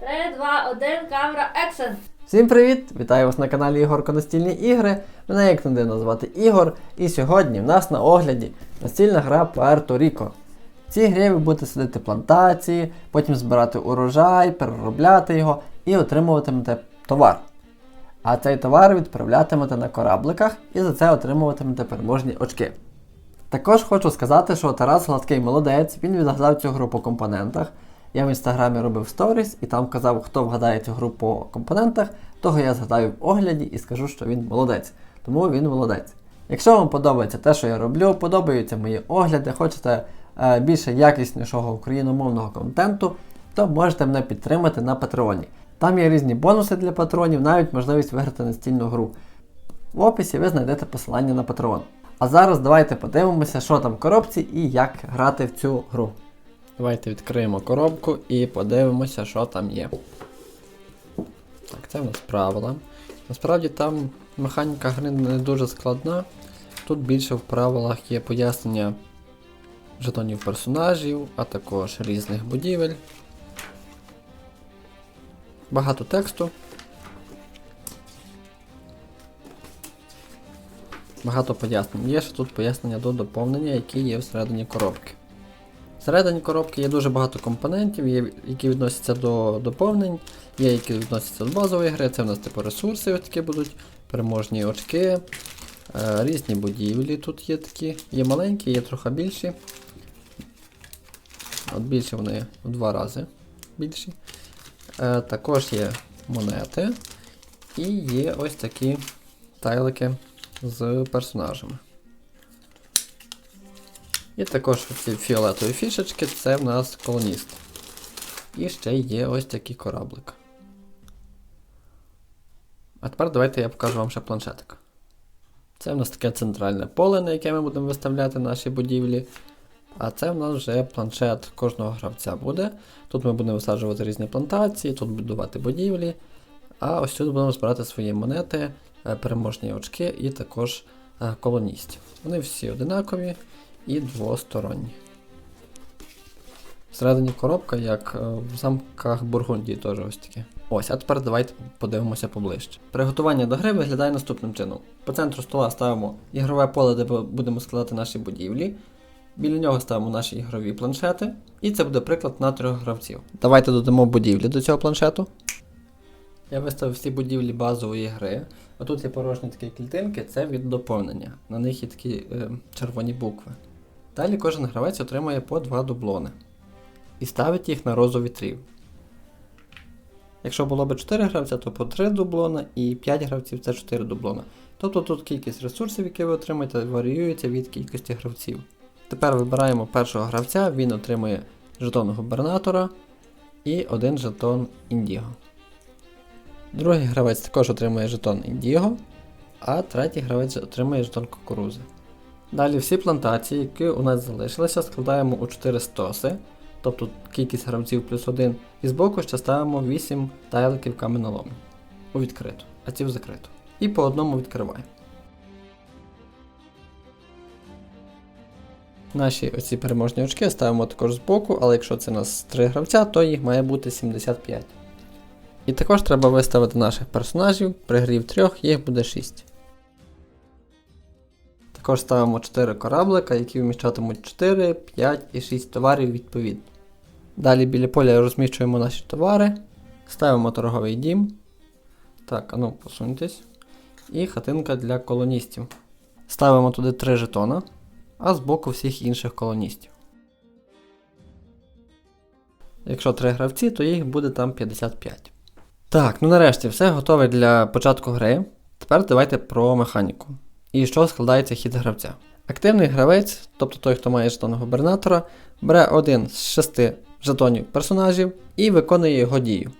3, 2, 1, камера, екшен! Всім привіт! Вітаю вас на каналі Ігорко Настільні ігри. Мене як не звати Ігор. І сьогодні в нас на огляді настільна гра Puerto Rico. В цій грі ви будете садити плантації, потім збирати урожай, переробляти його і отримуватимете товар. А цей товар відправлятимете на корабликах і за це отримуватимете переможні очки. Також хочу сказати, що Тарас Гладкий молодець, він відгадав цю гру по компонентах. Я в інстаграмі робив сторіс і там казав, хто вгадає цю гру по компонентах, того я згадаю в огляді і скажу, що він молодець. Тому він молодець. Якщо вам подобається те, що я роблю, подобаються мої огляди, хочете е, більше якіснішого україномовного контенту, то можете мене підтримати на Патреоні. Там є різні бонуси для патронів, навіть можливість виграти настільну гру. В описі ви знайдете посилання на Patreon. А зараз давайте подивимося, що там в коробці і як грати в цю гру. Давайте відкриємо коробку і подивимося, що там є. Так, це в нас правила. Насправді там механіка гри не дуже складна. Тут більше в правилах є пояснення жетонів персонажів, а також різних будівель. Багато тексту. Багато пояснень. Є ще тут пояснення до доповнення, які є всередині коробки. Всередині коробки є дуже багато компонентів, є, які відносяться до доповнень, є які відносяться до базової гри. Це в нас типу ресурси ось такі будуть, переможні очки, е, різні будівлі тут є такі. Є маленькі, є трохи більші. От більше вони в два рази більші. Е, також є монети. І є ось такі тайлики з персонажами. І також ці фіолетові фішечки це в нас колоніст. І ще є ось такий кораблик. А тепер давайте я покажу вам ще планшетик. Це в нас таке центральне поле, на яке ми будемо виставляти наші будівлі. А це в нас вже планшет кожного гравця буде. Тут ми будемо висаджувати різні плантації, тут будувати будівлі. А ось тут будемо збирати свої монети, е, переможні очки і також е, колоністів. Вони всі одинакові і двосторонні. Всередині коробка, як е, в замках Бургундії, теж ось таке. Ось, а тепер давайте подивимося поближче. Приготування до гри виглядає наступним чином. По центру стола ставимо ігрове поле, де будемо складати наші будівлі. Біля нього ставимо наші ігрові планшети. І це буде приклад на трьох гравців. Давайте додамо будівлі до цього планшету. Я виставив всі будівлі базової гри. А тут є порожні такі клітинки, це від доповнення. На них є такі е, червоні букви. Далі кожен гравець отримує по два дублони і ставить їх на розу вітрів. Якщо було б 4 гравця, то по 3 дублона і 5 гравців це 4 дублона. Тобто тут кількість ресурсів, які ви отримаєте, варіюється від кількості гравців. Тепер вибираємо першого гравця, він отримує жетон губернатора і один жетон індіго. Другий гравець також отримує жетон індіго, а третій гравець отримує жетон кукурузи. Далі всі плантації, які у нас залишилися, складаємо у 4 стоси, тобто кількість гравців плюс 1, і збоку ще ставимо 8 тайликів каменолому у відкриту, а ці в закриту. І по одному відкриваємо. Наші оці переможні очки ставимо також збоку, але якщо це у нас 3 гравця, то їх має бути 75. І також треба виставити наших персонажів, при грі в трьох їх буде 6. Також ставимо 4 кораблика, які вміщатимуть 4, 5 і 6 товарів відповідно. Далі біля поля розміщуємо наші товари, ставимо торговий дім. Так, ану посуньтесь. І хатинка для колоністів. Ставимо туди 3 жетона, а збоку всіх інших колоністів. Якщо 3 гравці, то їх буде там 55. Так, ну нарешті все готове для початку гри. Тепер давайте про механіку. І з чого складається хід гравця. Активний гравець, тобто той, хто має жетон губернатора, бере один з шести жетонів персонажів і виконує його дію.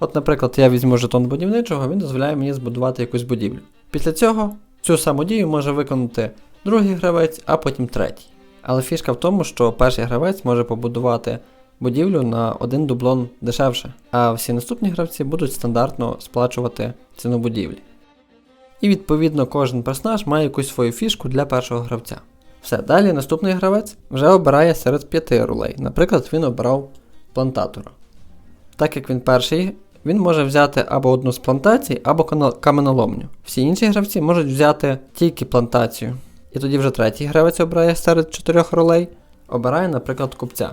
От, наприклад, я візьму жетон будівничого, він дозволяє мені збудувати якусь будівлю. Після цього цю саму дію може виконати другий гравець, а потім третій. Але фішка в тому, що перший гравець може побудувати будівлю на один дублон дешевше, а всі наступні гравці будуть стандартно сплачувати ціну будівлі. І відповідно кожен персонаж має якусь свою фішку для першого гравця. Все, далі наступний гравець вже обирає серед п'яти ролей. Наприклад, він обрав плантатора. Так як він перший, він може взяти або одну з плантацій, або каменоломню. Всі інші гравці можуть взяти тільки плантацію. І тоді вже третій гравець обирає серед чотирьох ролей, обирає, наприклад, купця.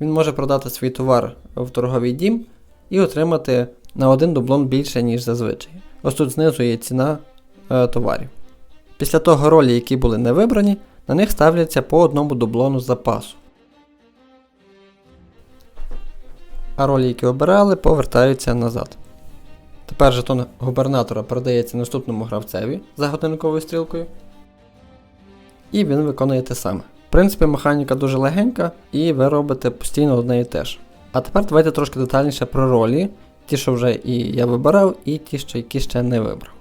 Він може продати свій товар в торговий дім і отримати на один дублон більше, ніж зазвичай. Ось тут знизу є ціна е, товарів. Після того ролі, які були не вибрані, на них ставляться по одному дублону запасу. А ролі, які обирали, повертаються назад. Тепер жетон губернатора передається наступному гравцеві за годинниковою стрілкою. І він виконує те саме. В принципі, механіка дуже легенька, і ви робите постійно одне і те ж. А тепер давайте трошки детальніше про ролі, ті, що вже і я вибирав, і ті, що які ще не вибрав.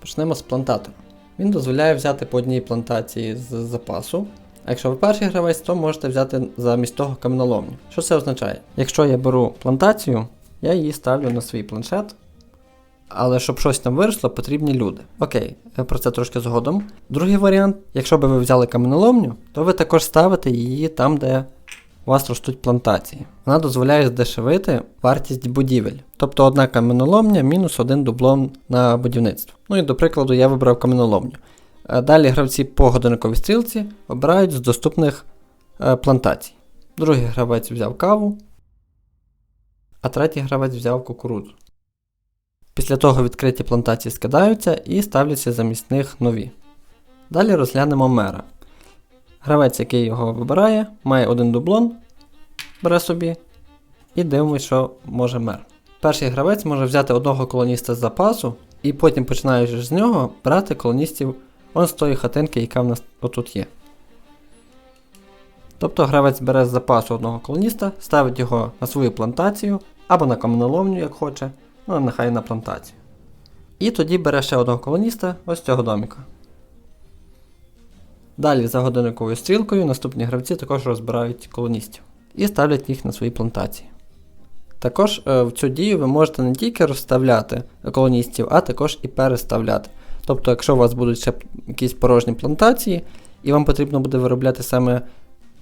Почнемо з плантатора. Він дозволяє взяти по одній плантації з запасу. А якщо ви перший гравець, то можете взяти замість того каменоломню. Що це означає? Якщо я беру плантацію, я її ставлю на свій планшет. Але щоб щось там виросло, потрібні люди. Окей, про це трошки згодом. Другий варіант, якщо би ви взяли каменоломню, то ви також ставите її там, де у вас ростуть плантації. Вона дозволяє здешевити вартість будівель. Тобто одна каменоломня мінус один дублон на будівництво. Ну і до прикладу, я вибрав каменоломню. Е, Далі гравці по годинниковій стрілці обирають з доступних е, плантацій. Другий гравець взяв каву, а третій гравець взяв кукурудзу. Після того відкриті плантації скидаються і ставляться замість них нові. Далі розглянемо мера. Гравець, який його вибирає, має один дублон, бере собі, і дивимося, що може мер. Перший гравець може взяти одного колоніста з запасу, і потім, починаючи з нього, брати колоністів он з тої хатинки, яка в нас отут є. Тобто гравець бере з запасу одного колоніста, ставить його на свою плантацію або на каменоломню, як хоче, ну нехай на плантацію. І тоді бере ще одного колоніста ось цього доміка. Далі за годинниковою стрілкою наступні гравці також розбирають колоністів і ставлять їх на свої плантації. Також е, в цю дію ви можете не тільки розставляти колоністів, а також і переставляти. Тобто, якщо у вас будуть ще якісь порожні плантації, і вам потрібно буде виробляти саме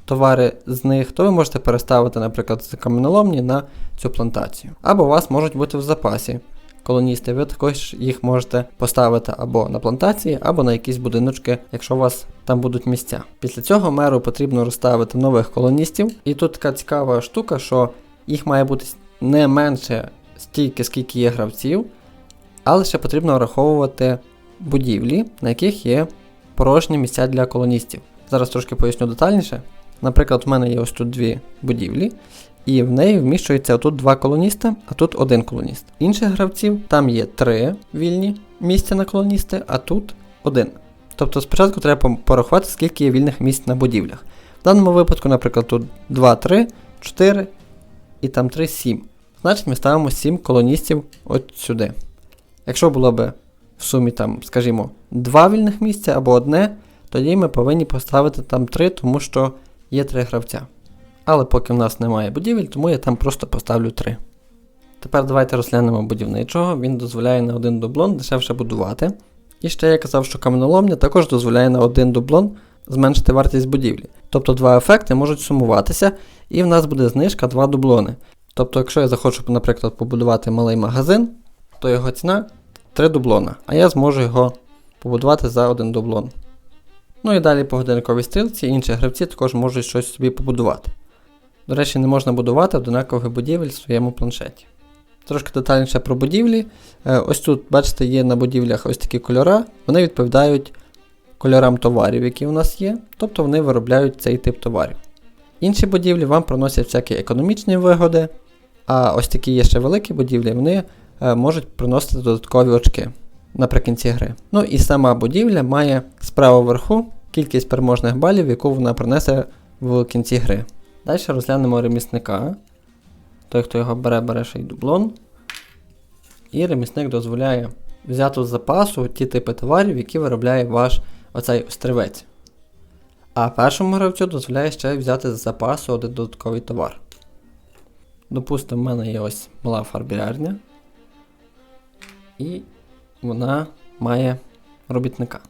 товари з них, то ви можете переставити, наприклад, з каменоломні на цю плантацію. Або у вас можуть бути в запасі колоністи, ви також їх можете поставити або на плантації, або на якісь будиночки, якщо у вас там будуть місця. Після цього меру потрібно розставити нових колоністів. І тут така цікава штука, що їх має бути не менше стільки, скільки є гравців, але ще потрібно враховувати будівлі, на яких є порожні місця для колоністів. Зараз трошки поясню детальніше. Наприклад, в мене є ось тут дві будівлі, і в неї вміщується тут два колоніста, а тут один колоніст. Інших гравців там є три вільні місця на колоністи, а тут один. Тобто спочатку треба порахувати, скільки є вільних місць на будівлях. В даному випадку, наприклад, тут 2, 3, 4 і там 3, 7. Значить, ми ставимо 7 колоністів от сюди. Якщо було б в сумі, там, скажімо, 2 вільних місця або одне, тоді ми повинні поставити там 3, тому що є 3 гравця. Але поки в нас немає будівель, тому я там просто поставлю 3. Тепер давайте розглянемо будівничого. Він дозволяє на один дублон дешевше будувати. І ще я казав, що каменоломня також дозволяє на один дублон зменшити вартість будівлі. Тобто два ефекти можуть сумуватися, і в нас буде знижка 2 дублони. Тобто, якщо я захочу, наприклад, побудувати малий магазин, то його ціна 3 дублона, а я зможу його побудувати за один дублон. Ну і далі по годинниковій стрілці інші гравці також можуть щось собі побудувати. До речі, не можна будувати однакових будівель в своєму планшеті. Трошки детальніше про будівлі. Е, Ось тут, бачите, є на будівлях ось такі кольора, вони відповідають кольорам товарів, які у нас є, тобто вони виробляють цей тип товарів. Інші будівлі вам приносять всякі економічні вигоди, а ось такі є ще великі будівлі, вони е, можуть приносити додаткові очки наприкінці гри. Ну і сама будівля має справа вверху кількість переможних балів, яку вона принесе в кінці гри. Далі розглянемо ремісника. Той, хто його бере, бере ще й дублон. І ремісник дозволяє взяти з запасу ті типи товарів, які виробляє ваш оцей острівець. А першому гравцю дозволяє ще взяти з запасу один додатковий товар. Допустимо, в мене є ось мала фарбілярня. І вона має робітника.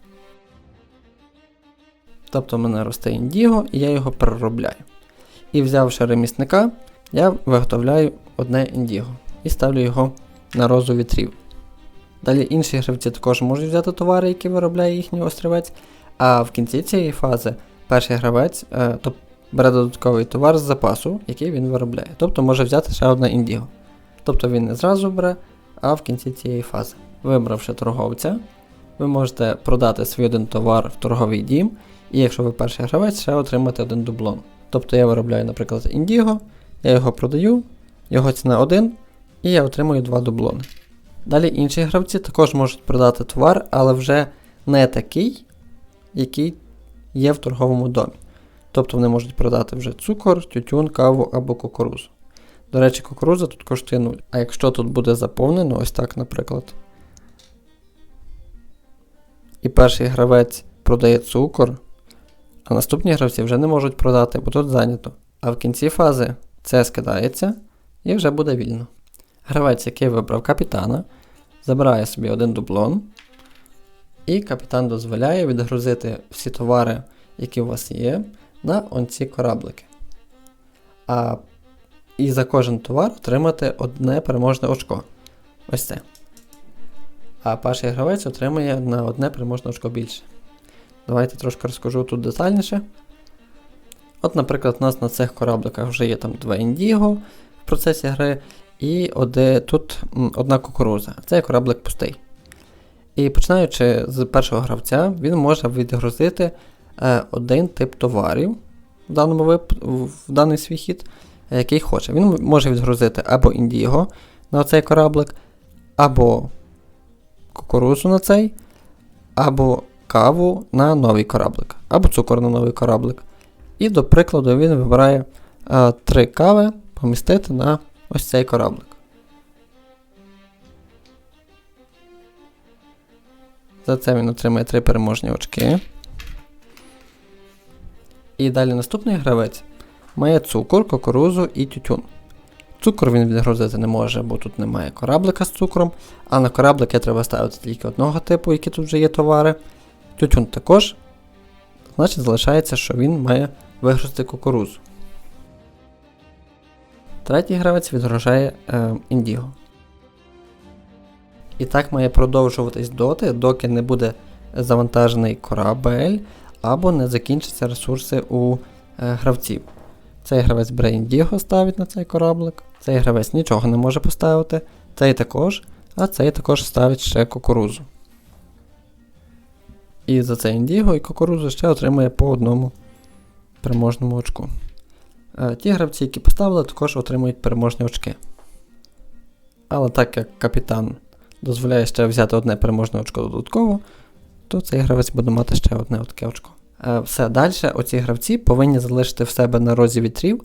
Тобто в мене росте індіго, і я його переробляю. І взявши ремісника, я виготовляю одне індіго і ставлю його на розу вітрів. Далі інші гравці також можуть взяти товари, які виробляє їхній острівець. А в кінці цієї фази перший гравець е, то бере додатковий товар з запасу, який він виробляє. Тобто може взяти ще одне індіго. Тобто він не зразу бере, а в кінці цієї фази. Вибравши торговця, ви можете продати свій один товар в торговий дім, і якщо ви перший гравець, ще отримати один дублон. Тобто я виробляю, наприклад, індіго, я його продаю, його ціна 1, і я отримую 2 дублони. Далі інші гравці також можуть продати товар, але вже не такий, який є в торговому домі. Тобто вони можуть продати вже цукор, тютюн, каву або кукурузу. До речі, кукуруза тут коштує 0. А якщо тут буде заповнено, ось так, наприклад. І перший гравець продає цукор, а наступні гравці вже не можуть продати, бо тут зайнято. А в кінці фази це скидається і вже буде вільно. Гравець, який вибрав капітана, забирає собі один дублон, і капітан дозволяє відгрузити всі товари, які у вас є, на онці кораблики. А і за кожен товар отримати одне переможне очко. Ось це. А перший гравець отримує на одне переможне очко більше. Давайте трошки розкажу тут детальніше. От, наприклад, у нас на цих корабликах вже є там два індіго в процесі гри, і оде, тут одна кукуруза. Цей кораблик пустий. І починаючи з першого гравця, він може відгрузити е, один тип товарів в даному вип... в даний свій хід, е, який хоче. Він може відгрузити або індіго на цей кораблик, або кукурузу на цей, або каву на новий кораблик, або цукор на новий кораблик. І, до прикладу, він вибирає е, три кави помістити на ось цей кораблик. За це він отримає три переможні очки. І далі наступний гравець має цукор, кукурузу і тютюн. Цукор він відгрузити не може, бо тут немає кораблика з цукром, а на кораблики треба ставити тільки одного типу, які тут вже є товари. Тютюн також. Значить, залишається, що він має вигрузити кукурузу. Третій гравець відгружає е, індіго. І так має продовжуватись доти, доки не буде завантажений корабель або не закінчаться ресурси у е, гравців. Цей гравець бере індіго ставить на цей кораблик, цей гравець нічого не може поставити, цей також, а цей також ставить ще кукурузу. І за це індіго і кукурузу ще отримує по одному переможному очку. Е, Ті гравці, які поставили, також отримують переможні очки. Але так як капітан дозволяє ще взяти одне переможне очко додатково, то цей гравець буде мати ще одне таке очко. Е, Все далі, оці гравці повинні залишити в себе на розі вітрів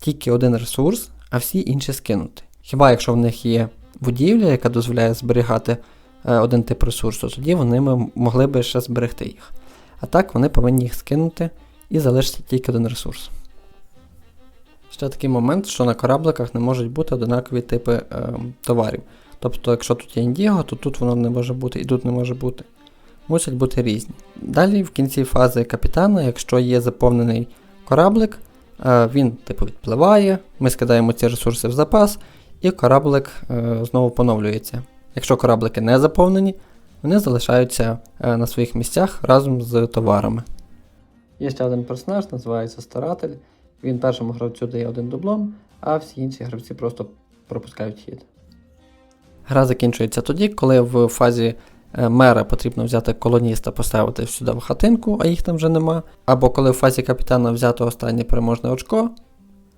тільки один ресурс, а всі інші скинути. Хіба якщо в них є будівля, яка дозволяє зберігати один тип ресурсу, тоді вони могли би ще зберегти їх. А так вони повинні їх скинути і залишити тільки один ресурс. Ще такий момент, що на корабликах не можуть бути однакові типи е, товарів. Тобто, якщо тут є індіго, то тут воно не може бути і тут не може бути. Мусять бути різні. Далі, в кінці фази капітана, якщо є заповнений кораблик, е, він типу відпливає, ми скидаємо ці ресурси в запас, і кораблик е, знову поновлюється. Якщо кораблики не заповнені, вони залишаються е, на своїх місцях разом з товарами. Є ще один персонаж, називається Старатель. Він першому гравцю дає один дублон, а всі інші гравці просто пропускають хід. Гра закінчується тоді, коли в фазі е, мера потрібно взяти колоніста, поставити сюди в хатинку, а їх там вже нема. Або коли в фазі капітана взяти останнє переможне очко,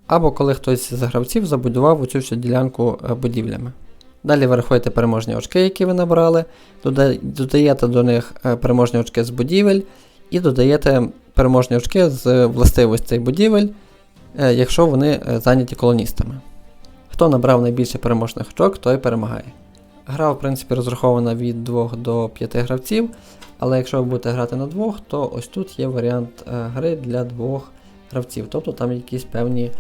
або коли хтось з гравців забудував оцю всю ділянку е, будівлями. Далі ви рахуєте переможні очки, які ви набрали, додаєте до них е, переможні очки з будівель і додаєте переможні очки з властивостей будівель, е, якщо вони е, зайняті колоністами. Хто набрав найбільше переможних очок, той перемагає. Гра, в принципі, розрахована від 2 до 5 гравців, але якщо ви будете грати на двох, то ось тут є варіант гри для двох гравців. Тобто там якісь певні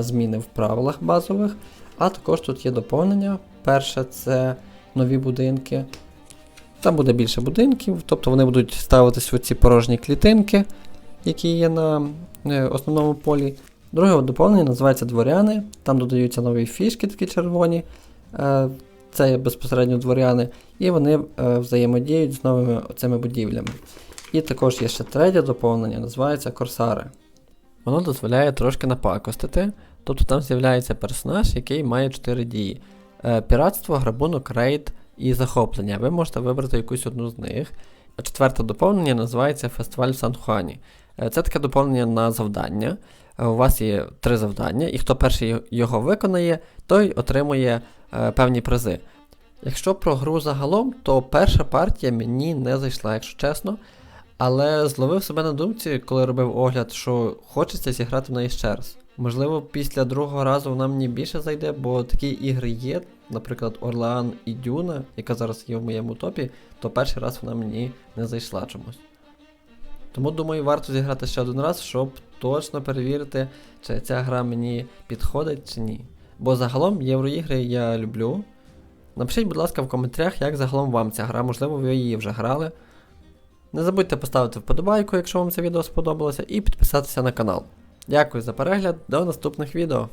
зміни в правилах базових, а також тут є доповнення. Перше це нові будинки. Там буде більше будинків, тобто вони будуть ставитись у ці порожні клітинки, які є на е, основному полі. Друге доповнення називається Дворяни. Там додаються нові фішки, такі червоні. Е, Це безпосередньо дворяни, і вони е, взаємодіють з новими цими будівлями. І також є ще третє доповнення, називається Корсари. Воно дозволяє трошки напакостити, тобто там з'являється персонаж, який має 4 дії: Е, піратство, грабунок, рейд і захоплення. Ви можете вибрати якусь одну з них. Четверте доповнення називається Фестиваль в Сан-Хуані. Е, Це таке доповнення на завдання. Е, У вас є три завдання, і хто перший його виконає, той отримує певні призи. Якщо про гру загалом, то перша партія мені не зайшла, якщо чесно. Але зловив себе на думці, коли робив огляд, що хочеться зіграти в неї ще раз. Можливо, після другого разу вона мені більше зайде, бо такі ігри є, наприклад, Орлеан і Дюна, яка зараз є в моєму топі, то перший раз вона мені не зайшла чомусь. Тому думаю, варто зіграти ще один раз, щоб точно перевірити, чи ця гра мені підходить чи ні. Бо загалом євроігри я люблю. Напишіть, будь ласка, в коментарях, як загалом вам ця гра, можливо, ви її вже грали. Не забудьте поставити вподобайку, якщо вам це відео сподобалося, і підписатися на канал. Дякую за перегляд, до наступних відео.